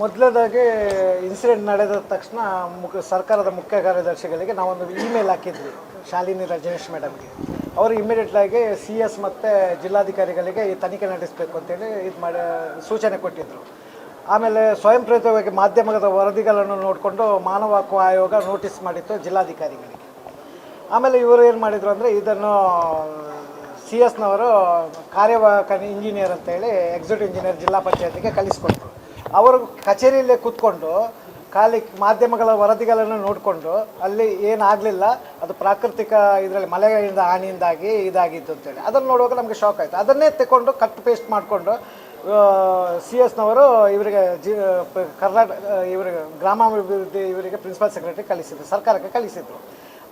ಮೊದಲದಾಗಿ incident ನಡೆದ ತಕ್ಷಣ ಮುಖ, ಸರ್ಕಾರದ ಮುಖ್ಯ ಕಾರ್ಯದರ್ಶಿಗಳಿಗೆ ನಾವೊಂದು ಇಮೇಲ್ ಹಾಕಿದ್ವಿ, ಶಾಲಿನಿ ರಜನೀಶ್ ಮೇಡಮ್ಗೆ. ಅವರು ಇಮಿಡಿಯೇಟ್ಲಾಗಿ ಸಿ ಎಸ್ ಮತ್ತು ಜಿಲ್ಲಾಧಿಕಾರಿಗಳಿಗೆ ಈ ತನಿಖೆ ನಡೆಸಬೇಕು ಅಂತೇಳಿ ಇದು ಮಾಡಿ, ಸೂಚನೆ ಕೊಟ್ಟಿದ್ದರು ಆಮೇಲೆ ಸ್ವಯಂ ಪ್ರೇರಿತವಾಗಿ ಮಾಧ್ಯಮದ ವರದಿಗಳನ್ನು ನೋಡಿಕೊಂಡು ಮಾನವ ಹಕ್ಕು ಆಯೋಗ ನೋಟಿಸ್ ಮಾಡಿತ್ತು ಜಿಲ್ಲಾಧಿಕಾರಿಗಳಿಗೆ. ಆಮೇಲೆ ಇವರು ಏನು ಮಾಡಿದರು ಅಂದರೆ ಇದನ್ನು ಸಿ ಎಸ್ನವರು ಕಾರ್ಯವಾಹಕ ಇಂಜಿನಿಯರ್ ಅಂತೇಳಿ ಎಕ್ಸಿಕ್ಯೂಟಿವ್ ಇಂಜಿನಿಯರ್ ಜಿಲ್ಲಾ ಪಂಚಾಯತಿಗೆ ಕಳಿಸ್ಕೊಟ್ರು. ಅವರು ಕಚೇರಿಯಲ್ಲೇ ಕೂತ್ಕೊಂಡು ಖಾಲಿ ಮಾಧ್ಯಮಗಳ ವರದಿಗಳನ್ನು ನೋಡಿಕೊಂಡು ಅಲ್ಲಿ ಏನಾಗಲಿಲ್ಲ, ಅದು ಪ್ರಾಕೃತಿಕ ಇದರಲ್ಲಿ ಮಳೆಯಿಂದ ಹಾನಿಯಿಂದಾಗಿ ಇದಾಗಿತ್ತು ಅಂತೇಳಿ. ಅದನ್ನು ನೋಡುವಾಗ ನಮಗೆ ಶಾಕ್ ಆಯಿತು. ಅದನ್ನೇ ತಗೊಂಡು ಕಟ್ ಪೇಸ್ಟ್ ಮಾಡಿಕೊಂಡು ಸಿ ಎಸ್ನವರು ಇವರಿಗೆ ಜಿ ಕರ್ನಾಟಕ ಇವರಿಗೆ ಗ್ರಾಮಾಭಿವೃದ್ಧಿ, ಇವರಿಗೆ ಪ್ರಿನ್ಸಿಪಲ್ ಸೆಕ್ರೆಟರಿ ಕಳಿಸಿದ್ರು, ಸರ್ಕಾರಕ್ಕೆ ಕಳಿಸಿದ್ರು.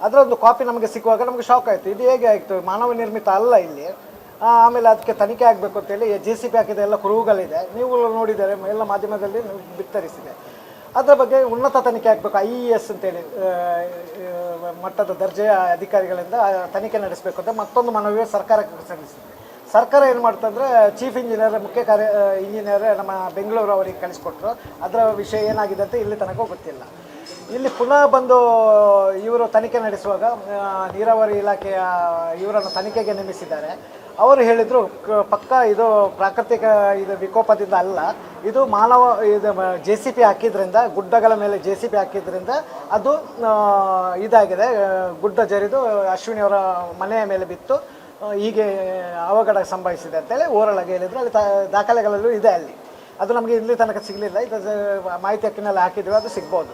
ಅದರೊಂದು ಕಾಪಿ ನಮಗೆ ಸಿಕ್ಕುವಾಗ ನಮಗೆ ಶಾಕ್ ಆಯಿತು. ಇದು ಹೇಗೆ ಆಯಿತು? ಮಾನವ ನಿರ್ಮಿತ ಅಲ್ಲ ಇಲ್ಲಿ. ಆಮೇಲೆ ಅದಕ್ಕೆ ತನಿಖೆ ಆಗಬೇಕು ಅಂತೇಳಿ ಜೆ ಸಿ ಪಿ ಹಾಕಿದೆ ಎಲ್ಲ ಕುರುಹುಗಳಿದೆ. ನೀವು ನೋಡಿದರೆ ಎಲ್ಲ ಮಾಧ್ಯಮದಲ್ಲಿ ಬಿತ್ತರಿಸಿದೆ. ಅದರ ಬಗ್ಗೆ ಉನ್ನತ ತನಿಖೆ ಆಗಬೇಕು, ಐ ಇ ಎಸ್ ಅಂತೇಳಿ ಮಟ್ಟದ ದರ್ಜೆಯ ಅಧಿಕಾರಿಗಳಿಂದ ತನಿಖೆ ನಡೆಸಬೇಕು ಅಂತ ಮತ್ತೊಂದು ಮನವಿ ಸರ್ಕಾರಕ್ಕೆ ಸಲ್ಲಿಸಿದೆ. ಸರ್ಕಾರ ಏನು ಮಾಡ್ತಂದರೆ ಚೀಫ್ ಇಂಜಿನಿಯರ್ ಮುಖ್ಯ ಕಾರ್ಯ ಇಂಜಿನಿಯರ್ ನಮ್ಮ ಬೆಂಗಳೂರು ಅವರಿಗೆ ಕಳಿಸ್ಕೊಟ್ರು. ಅದರ ವಿಷಯ ಏನಾಗಿದೆ ಅಂತ ಇಲ್ಲಿ ತನಕ ಗೊತ್ತಿಲ್ಲ. ಇಲ್ಲಿ ಪುನಃ ಬಂದು ಇವರು ತನಿಖೆ ನಡೆಸುವಾಗ ನೀರಾವರಿ ಇಲಾಖೆಯ ಇವರನ್ನು ತನಿಖೆಗೆ ನೇಮಿಸಿದ್ದಾರೆ. ಅವರು ಹೇಳಿದರು ಪಕ್ಕ ಇದು ಪ್ರಾಕೃತಿಕ ಇದು ವಿಕೋಪದಿಂದ ಅಲ್ಲ, ಇದು ಮಾನವ, ಇದು ಜೆ ಸಿ ಪಿ ಹಾಕಿದ್ರಿಂದ, ಗುಡ್ಡಗಳ ಮೇಲೆ ಜೆ ಸಿ ಪಿ ಹಾಕಿದ್ರಿಂದ ಅದು ಇದಾಗಿದೆ. ಗುಡ್ಡ ಜರಿದು ಅಶ್ವಿನಿ ಅವರ ಮನೆಯ ಮೇಲೆ ಬಿತ್ತು. ಹೀಗೆ ಅವಘಡ ಸಂಭವಿಸಿದೆ ಅಂತೇಳಿ ಓರಳಾಗಿ ಹೇಳಿದ್ರು. ಅಲ್ಲಿ ದಾಖಲೆಗಳಲ್ಲೂ ಇದೆ ಅಲ್ಲಿ. ಅದು ನಮಗೆ ಇಲ್ಲಿ ತನಕ ಸಿಗಲಿಲ್ಲ. ಇದು ಮಾಹಿತಿ ಹಕ್ಕಿನಲ್ಲಿ ಹಾಕಿದ್ವಿ, ಅದು ಸಿಗ್ಬೋದು.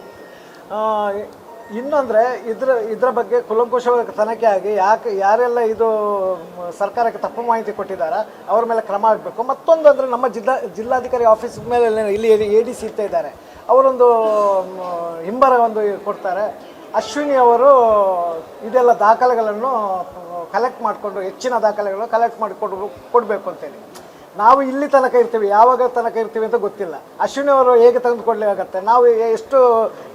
ಇನ್ನೊಂದರೆ ಇದ್ರ, ಇದರ ಬಗ್ಗೆ ಕುಲಂಕುಶವಾಗಿ ತನಿಖೆ ಆಗಿ ಯಾಕೆ, ಯಾರೆಲ್ಲ ಇದು ಸರ್ಕಾರಕ್ಕೆ ತಪ್ಪು ಮಾಹಿತಿ ಕೊಟ್ಟಿದ್ದಾರೆ, ಅವ್ರ ಮೇಲೆ ಕ್ರಮ ಆಗಬೇಕು. ಮತ್ತೊಂದು ಅಂದರೆ ನಮ್ಮ ಜಿಲ್ಲಾ, ಜಿಲ್ಲಾಧಿಕಾರಿ ಆಫೀಸ್ ಮೇಲೆ ಇಲ್ಲಿ ಎ ಡಿ ಸಿ ಇರ್ತಾ ಇದ್ದಾರೆ. ಅವರೊಂದು ಹಿಂಬರ ಒಂದು ಕೊಡ್ತಾರೆ. ಅಶ್ವಿನಿ ಅವರು ಇದೆಲ್ಲ ದಾಖಲೆಗಳನ್ನು ಕಲೆಕ್ಟ್ ಮಾಡಿಕೊಂಡು, ಹೆಚ್ಚಿನ ದಾಖಲೆಗಳನ್ನು ಕಲೆಕ್ಟ್ ಮಾಡಿಕೊಂಡು ಕೊಡಬೇಕು ಅಂತೇಳಿ. ನಾವು ಇಲ್ಲಿ ತನಕ ಇರ್ತೀವಿ, ಯಾವಾಗ ತನಕ ಇರ್ತೀವಿ ಅಂತ ಗೊತ್ತಿಲ್ಲ. ಅಶ್ವಿನಿ ಅವರು ಹೇಗೆ ಆಗುತ್ತೆ? ನಾವು ಎಷ್ಟು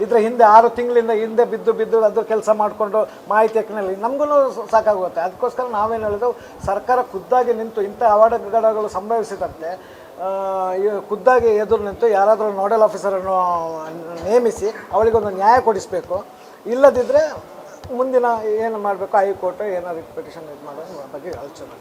ಇದ್ರ ಹಿಂದೆ, ಆರು ತಿಂಗಳಿಂದ ಹಿಂದೆ ಬಿದ್ದು ಬಿದ್ದು ಅದ್ರ ಕೆಲಸ ಮಾಡಿಕೊಂಡು ಮಾಹಿತಿ ಹಕ್ಕಿನಲ್ಲಿ ನಮಗೂ ಸಾಕಾಗುತ್ತೆ. ಅದಕ್ಕೋಸ್ಕರ ನಾವೇನು ಹೇಳಿದ್ರು ಸರ್ಕಾರ ಖುದ್ದಾಗಿ ನಿಂತು ಇಂಥ ಅವಘಡಗಳು ಸಂಭವಿಸಿದಂತೆ ಖುದ್ದಾಗಿ ಎದುರು ನಿಂತು ಯಾರಾದರೂ ನೋಡಲ್ ಆಫೀಸರನ್ನು ನೇಮಿಸಿ ಅವಳಿಗೊಂದು ನ್ಯಾಯ ಕೊಡಿಸಬೇಕು. ಇಲ್ಲದಿದ್ದರೆ ಮುಂದಿನ ಏನು ಮಾಡಬೇಕು? ಹೈಕೋರ್ಟ್ ಏನಾದ್ರು ಪಿಟಿಷನ್ ಇದು ಮಾಡೋದು ಬಗ್ಗೆ ಆಲೋಚನೆ